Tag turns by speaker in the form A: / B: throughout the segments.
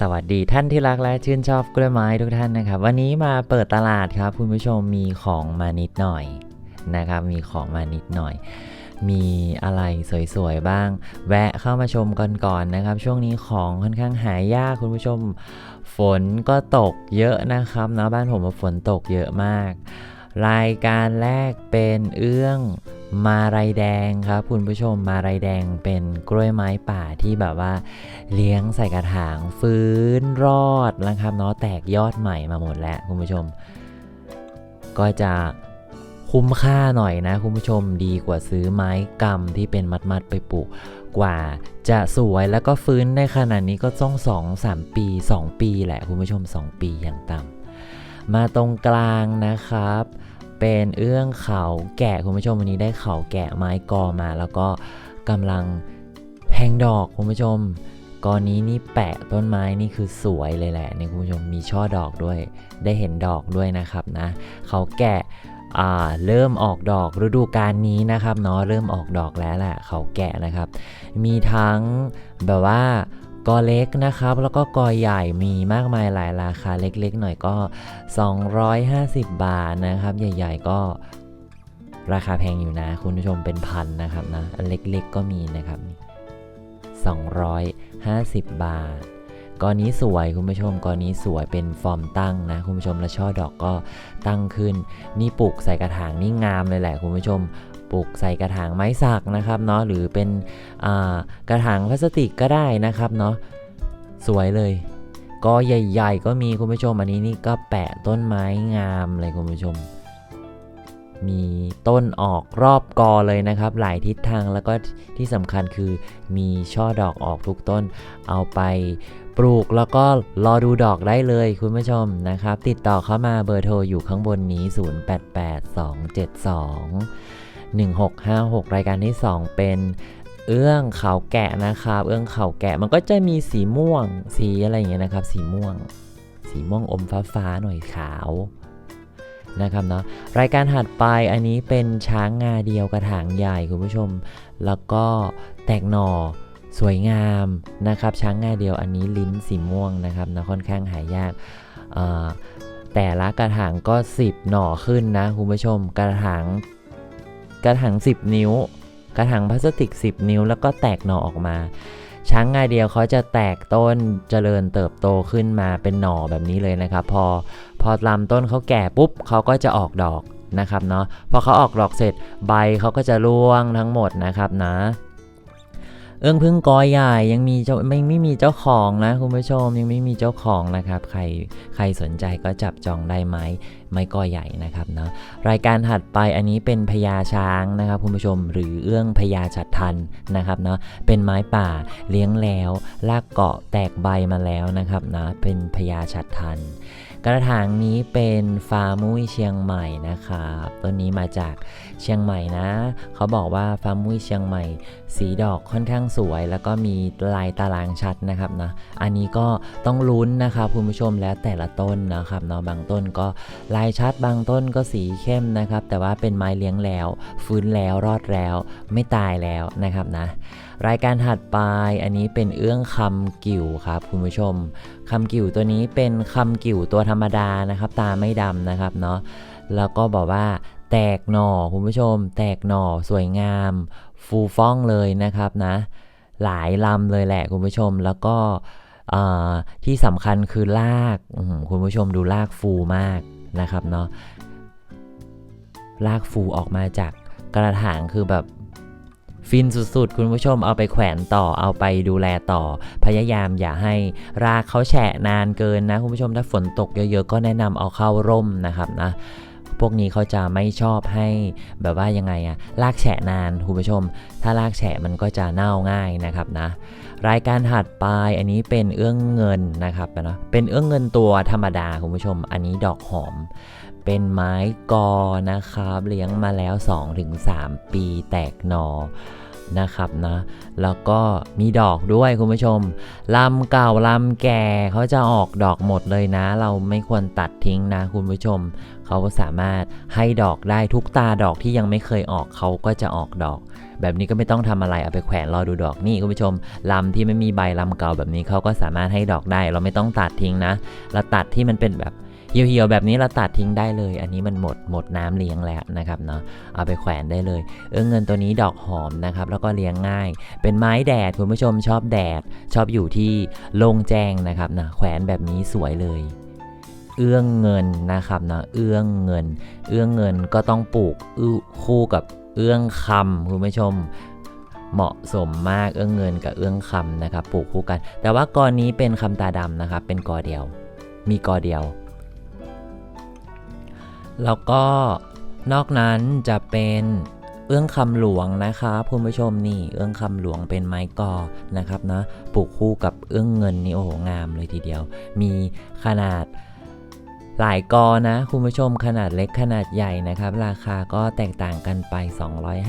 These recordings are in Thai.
A: สวัสดีท่านที่รักและชื่นชอบกล้วยไม้ทุกท่านนะครับ วันนี้มาเปิดตลาดครับคุณผู้ชมมีของมานิดหน่อยนะครับ มีของมานิดหน่อย มีอะไรสวยๆบ้าง แวะเข้ามาชมกันก่อนนะครับ ช่วงนี้ของค่อนข้างหายากคุณผู้ชม ฝนก็ตกเยอะนะครับเนาะบ้านผมฝนตกเยอะมาก รายการแรกเป็นเอื้องมาไรแดงครับคุณผู้ชมมาไรแดงเป็นกล้วยไม้ป่าที่แบบว่า เลี้ยงใส่กระถางฟื้นรอดนะครับเนาะแตกยอดใหม่มาหมดแล้วคุณผู้ชม ก็จะคุ้มค่าหน่อยนะคุณผู้ชมดีกว่าซื้อไม้กำที่เป็นมัดๆไปปลูกกว่าจะสวยแล้วก็ฟื้นได้ขนาดนี้ก็ต้องสองสามปี 2 ปีแหละคุณผู้ชม 2 ปีอย่างต่ำ มาตรงกลางนะครับ เป็นเอื้องเขาแกะคุณผู้ชมวันนี้ได้เขาแกะไม้กอมาแล้วก็กำลังแทงดอกคุณผู้ชมกอนี้นี่แปะต้นไม้นี่คือสวยเลยแหละนี่คุณผู้ชมมีช่อดอกด้วย ได้เห็นดอกด้วยนะครับนะเขาแกะอ่เริ่มออกดอกฤดูกาลนี้นะครับเนาะเริ่มออกดอกแล้วแหละเขาแกะนะครับ มีทั้งแบบว่า กอเล็กนะครับ แล้วก็กอใหญ่มีมากมายหลายราคาเล็กๆ หน่อยก็ 250 บาทนะครับ ใหญ่ ๆ ก็ราคาแพงอยู่นะ คุณผู้ชมเป็นพันนะครับนะอันเล็กๆก็มีนะครับ 250 บาทกอนี้สวยคุณผู้ชมกอนี้สวยเป็นฟอร์มตั้งนะคุณผู้ชมและช่อดอกก็ตั้งขึ้น นี่ปลูกใส่กระถางนี่งามเลยแหละคุณผู้ชม ปลูกใส่กระถางไม้สักนะครับเนาะหรือเป็นกระถางพลาสติกก็ได้นะครับเนาะสวยเลยกอใหญ่ๆ ก็มีคุณผู้ชมอันนี้นี่ก็แปะต้นไม้งามเลยคุณผู้ชม มีต้นออกรอบกอเลยนะครับ หลายทิศทางแล้วก็ที่สำคัญคือมีช่อดอกออกทุกต้นเอาไปปลูกแล้วก็รอดูดอกได้เลยคุณผู้ชมนะครับ ติดต่อเข้ามาเบอร์โทรอยู่ข้างบนนี้ 088272 1656 รายการที่ 2 เป็นเอื้องเขาแกะนะครับ เอื้องเขาแกะมันก็จะมีสีม่วง สีอะไรอย่างเงี้ยนะครับ สีม่วง สีม่วงอมฟ้าฟ้าๆหน่อยขาวนะครับเนาะรายการถัดไปอันนี้เป็นช้างงาเดียวกระถางใหญ่คุณผู้ชม แล้วก็แตกหน่อสวยงามนะครับ ช้างงาเดียวอันนี้ลิ้นสีม่วงนะครับนะค่อนข้างหายากแต่ละกระถางก็ 10 หน่อขึ้นนะคุณผู้ชม กระถาง กระถาง 10 นิ้ว กระถางพลาสติก 10 นิ้ว แล้วก็แตกหน่อออกมา ช้างงาเดียวเขาจะแตกต้นเจริญเติบโตขึ้นมาเป็นหน่อแบบนี้เลยนะครับ พอพอลำต้นเขาแก่ปุ๊บเขาก็จะออกดอกนะครับเนาะพอเขาออกดอกเสร็จใบเขาก็จะร่วงทั้งหมดนะครับนะ เอื้องพึ่งกอใหญ่ยังมีเจ้าไม่ไม่มีเจ้าของนะคุณผู้ชมยังไม่มีเจ้าของนะครับ ใครใครสนใจก็จับจองได้ไหมไม้กอใหญ่นะครับเนาะรายการถัดไปอันนี้เป็นพญาช้างนะครับคุณผู้ชมหรือเอื้องพญาฉัดทันนะครับเนาะเป็นไม้ป่าเลี้ยงแล้วลากเกาะแตกใบมาแล้วนะครับนะเป็นพญาฉัดทัน กระถางนี้เป็นฟาร์มุ้ยเชียงใหม่นะครับต้นนี้มาจากเชียงใหม่นะ เขาบอกว่าฟาร์มุ้ยเชียงใหม่ สีดอกค่อนข้างสวย แล้วก็มีลายตารางชัดนะครับนะอันนี้ก็ต้องลุ้นนะครับคุณผู้ชมแล้วแต่ละต้นนะครับเนาะบางต้นก็ลายชัดบางต้นก็สีเข้มนะครับ แต่ว่าเป็นไม้เลี้ยงแล้ว ฟื้นแล้วรอดแล้ว ไม่ตายแล้วนะครับนะ รายการถัดไปอันนี้เป็นเอื้องคำกิ่วครับคุณผู้ชมคำกิ่วตัวนี้เป็นคำกิ่วตัวธรรมดานะครับ ตาไม่ดำนะครับเนาะแล้วก็บอกว่าแตกหน่อคุณผู้ชม แตกหน่อสวยงาม ฟูฟ่องเลยนะครับนะ หลายลำเลยแหละคุณผู้ชมแล้วก็ที่สำคัญคือรากคุณผู้ชมดูรากฟูมากนะครับเนาะรากฟูออกมาจากกระถางคือแบบ ฟินสุดๆ คุณผู้ชมเอาไปแขวนต่อเอาไปดูแลต่อ พยายามอย่าให้รากเขาแฉะนานเกินนะคุณผู้ชมถ้าฝนตกเยอะๆ ก็แนะนำเอาเข้าร่มนะครับนะพวกนี้เขาจะไม่ชอบให้แบบว่ายังไงอะลากแฉะนานคุณผู้ชม ถ้าลากแฉะมันก็จะเน่าง่ายนะครับนะ รายการถัดไปอันนี้เป็นเอื้องเงินนะครับนะเป็นเอื้องเงินตัวธรรมดาคุณผู้ชม อันนี้ดอกหอม เป็นไม้กอนะครับเลี้ยงมาแล้ว 2-3 ปีแตกหนอนะครับนะแล้วก็มีดอกด้วยคุณผู้ชมลำเก่าลำแก่เขาจะออกดอกหมดเลยนะ เราไม่ควรตัดทิ้งนะคุณผู้ชม เขาสามารถให้ดอกได้ทุกตาดอกที่ยังไม่เคยออกเขาก็จะออกดอก แบบนี้ก็ไม่ต้องทำอะไรเอาไปแขวนรอดูดอกนี่คุณผู้ชมลำที่ไม่มีใบลำเก่าแบบนี้เขาก็สามารถให้ดอกได้ เราไม่ต้องตัดทิ้งนะเราตัดที่มันเป็นแบบ เหี่ยวๆแบบนี้เราตัดทิ้งได้เลย อันนี้มันหมดหมดน้ำเลี้ยงแล้วนะครับเนาะเอาไปแขวนได้เลย เออเงินตัวนี้ดอกหอมนะครับแล้วก็เลี้ยงง่าย เป็นไม้แดดคุณผู้ชมชอบแดด ชอบอยู่ที่โล่งแจ้งนะครับนะแขวนแบบนี้สวยเลยเอื้องเงินนะครับนะเอื้องเงิน เอื้องเงินก็ต้องปลูกอคู่กับเอื้องคำคุณผู้ชมเหมาะสมมากเอื้องเงินกับเอื้องคำนะครับปลูกคู่กัน แต่ว่ากอนี้เป็นคำตาดำนะครับเป็นกอเดียว มีกอเดียว แล้วก็นอกนั้นจะเป็นเอื้องคำหลวงนะครับคุณผู้ชมนี่เอื้องคำหลวงเป็นไม้กอนะครับนะปลูกคู่กับเอื้องเงินนี่โอ้โหงามเลยทีเดียว มีขนาดหลายกอนะคุณผู้ชมขนาดเล็กขนาดใหญ่นะครับ ราคาก็แตกต่างกันไป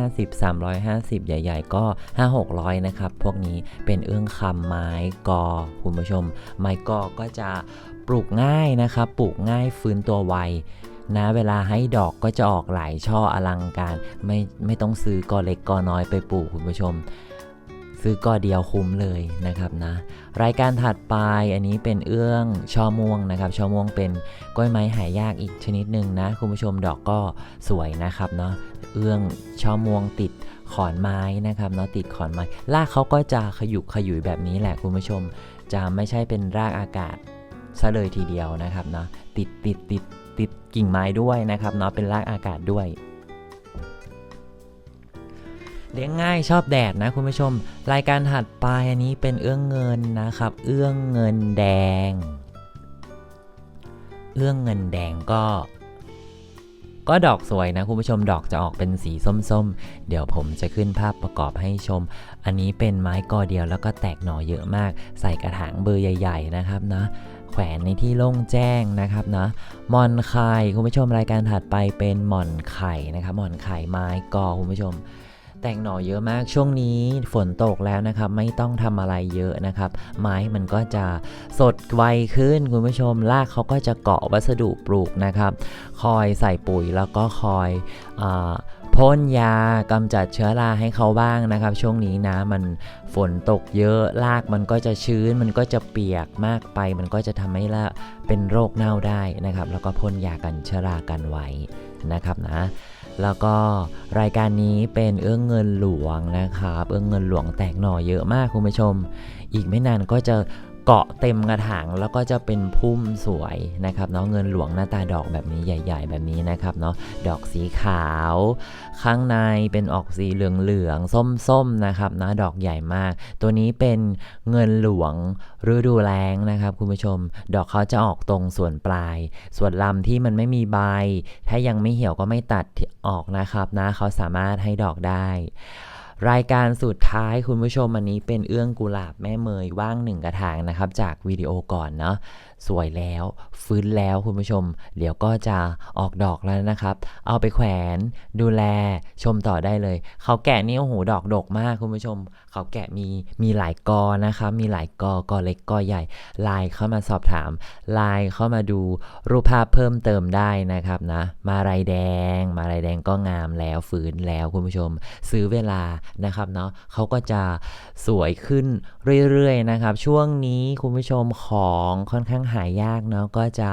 A: 250 350 ใหญ่ ๆ ก็ 5 600 นะครับ พวกนี้เป็นเอื้องคำไม้กอคุณผู้ชม ไม้กอก็จะปลูกง่ายนะครับ ปลูกง่ายฟื้นตัวไว นะเวลาให้ดอกก็จะออกหลายช่ออลังการ ไม่ไม่ต้องซื้อกอเล็กกอน้อยไปปลูกคุณผู้ชม ซื้อกอเดียวคุ้มเลยนะครับนะ รายการถัดไปอันนี้เป็นเอื้องช่อม่วงนะครับช่อม่วงเป็นกล้วยไม้หายากอีกชนิดหนึ่งนะ คุณผู้ชมดอกก็สวยนะครับเนาะเอื้องช่อม่วงติดขอนไม้นะครับเนาะติดขอนไม้รากเขาก็จะขยุกขยุยแบบนี้แหละคุณผู้ชม จะไม่ใช่เป็นรากอากาศซะเลยทีเดียวนะครับเนาะติดติดติดติด กิ่งไม้ด้วยนะครับเนาะเป็นรากอากาศด้วย เลี้ยงง่ายชอบแดดนะคุณผู้ชม รายการถัดไปอันนี้เป็นเอื้องเงินนะครับ เอื้องเงินแดง เอื้องเงินแดงก็ ก็ดอกสวยนะคุณผู้ชมดอกจะออกเป็นสีส้มๆ เดี๋ยวผมจะขึ้นภาพประกอบให้ชม อันนี้เป็นไม้กอเดียวแล้วก็แตกหน่อเยอะมาก ใส่กระถางเบอร์ใหญ่ ๆ นะครับนะ แขวนในที่โล่งแจ้งนะครับนะหมอนไข่คุณผู้ชมรายการถัดไปเป็นหมอนไข่นะครับหมอนไข่ไม้กอคุณผู้ชม แต่งหน่อเยอะมากช่วงนี้ฝนตกแล้วนะครับ ไม่ต้องทำอะไรเยอะนะครับ ไม้มันก็จะสดไวขึ้นคุณผู้ชมรากเขาก็จะเกาะวัสดุปลูกนะครับ คอยใส่ปุ๋ยแล้วก็คอยอา พ่นยากำจัดเชื้อราให้เขาบ้างนะครับ ช่วงนี้นะมันฝนตกเยอะรากมันก็จะชื้น มันก็จะเปียกมากไป มันก็จะทำให้ละเป็นโรคเน่าได้นะครับ แล้วก็พ่นยากันเชื้อรากันไว้นะครับนะแล้วก็รายการนี้เป็นเอื้องเงินหลวงนะครับ เอื้องเงินหลวงแตกหน่อเยอะมากคุณผู้ชม อีกไม่นานก็จะ เกาะเต็มกระถางแล้วก็จะเป็นพุ่มสวยนะครับเนาะเงินหลวงหน้าตาดอกแบบนี้ใหญ่ ๆ แบบนี้นะครับเนาะดอกสีขาว ข้างในเป็นออกสีเหลืองๆส้มๆนะครับนะดอกใหญ่มาก ตัวนี้เป็นเงินหลวงฤดูแล้งนะครับคุณผู้ชม ดอกเขาจะออกตรงส่วนปลาย ส่วนลำที่มันไม่มีใบ ถ้ายังไม่เหี่ยวก็ไม่ตัดออกนะครับนะเขาสามารถให้ดอกได้ รายการสุดท้ายคุณผู้ชมอันนี้เป็นเอื้องกุหลาบแม่เมยว่างหนึ่งกระถางนะครับ จากวิดีโอก่อนเนาะ สวยแล้ว ฟื้นแล้วคุณผู้ชม เดี๋ยวก็จะออกดอกแล้วนะครับ เอาไปแขวนดูแลชมต่อได้เลย เขาแกะนี่โอ้โหดอกดกมากคุณผู้ชม เขาแกะมีมีหลายกอนะครับมีหลายกอกอเล็กกอใหญ่ไลน์เข้ามาสอบถามไลน์เข้ามาดูรูปภาพเพิ่มเติมได้นะครับนะ มาลายแดง มาลายแดงก็งามแล้วฟื้นแล้วคุณผู้ชม ซื้อเวลานะครับเนาะเขาก็จะสวยขึ้นเรื่อยๆนะครับ ช่วงนี้คุณผู้ชมของค่อนข้างหายากเนาะก็จะ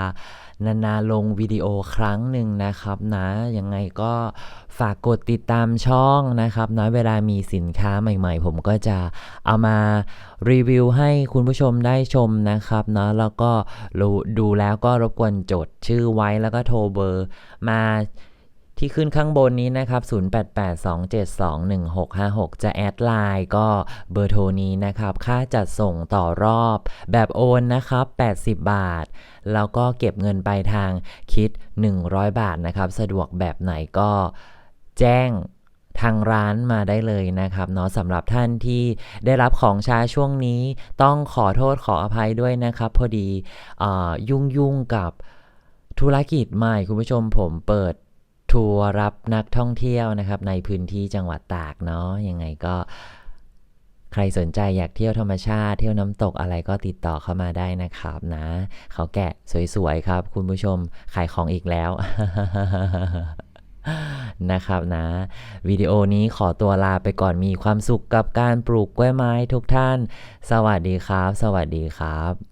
A: นานาลงวิดีโอครั้งหนึ่งนะครับนะยังไงก็ฝากกดติดตามช่องนะครับนะเวลามีสินค้าใหม่ๆ ผมก็จะเอามารีวิวให้คุณผู้ชมได้ชมนะครับเนาะแล้วก็ดูแล้วก็รบกวนจดชื่อไว้แล้วก็โทรเบอร์มา ที่ขึ้นข้างบนนี้นะครับ 0882721656 จะแอดไลน์ก็เบอร์โทรนี้นะครับ ค่าจัดส่งต่อรอบแบบโอนนะครับ 80 บาท แล้วก็เก็บเงินปลายทางคิด 100 บาทนะครับ สะดวกแบบไหนก็แจ้งทางร้านมาได้เลยนะครับเนาะสำหรับท่านที่ได้รับของช้าช่วงนี้ ต้องขอโทษขออภัยด้วยนะครับ พอดีอยุ่งยุ่งกับธุรกิจใหม่คุณผู้ชมผมเปิด ทัวร์รับนักท่องเที่ยวนะครับ ในพื้นที่จังหวัดตากเนาะยังไงก็ใครสนใจอยากเที่ยวธรรมชาติเที่ยวน้ำตกอะไรก็ติดต่อเข้ามาได้นะครับนะ เขาแกะสวยๆครับ คุณผู้ชมขายของอีกแล้วนะครับนะ วิดีโอนี้ขอตัวลาไปก่อนมีความสุขกับการปลูกกล้วยไม้ทุกท่าน สวัสดีครับ สวัสดีครับ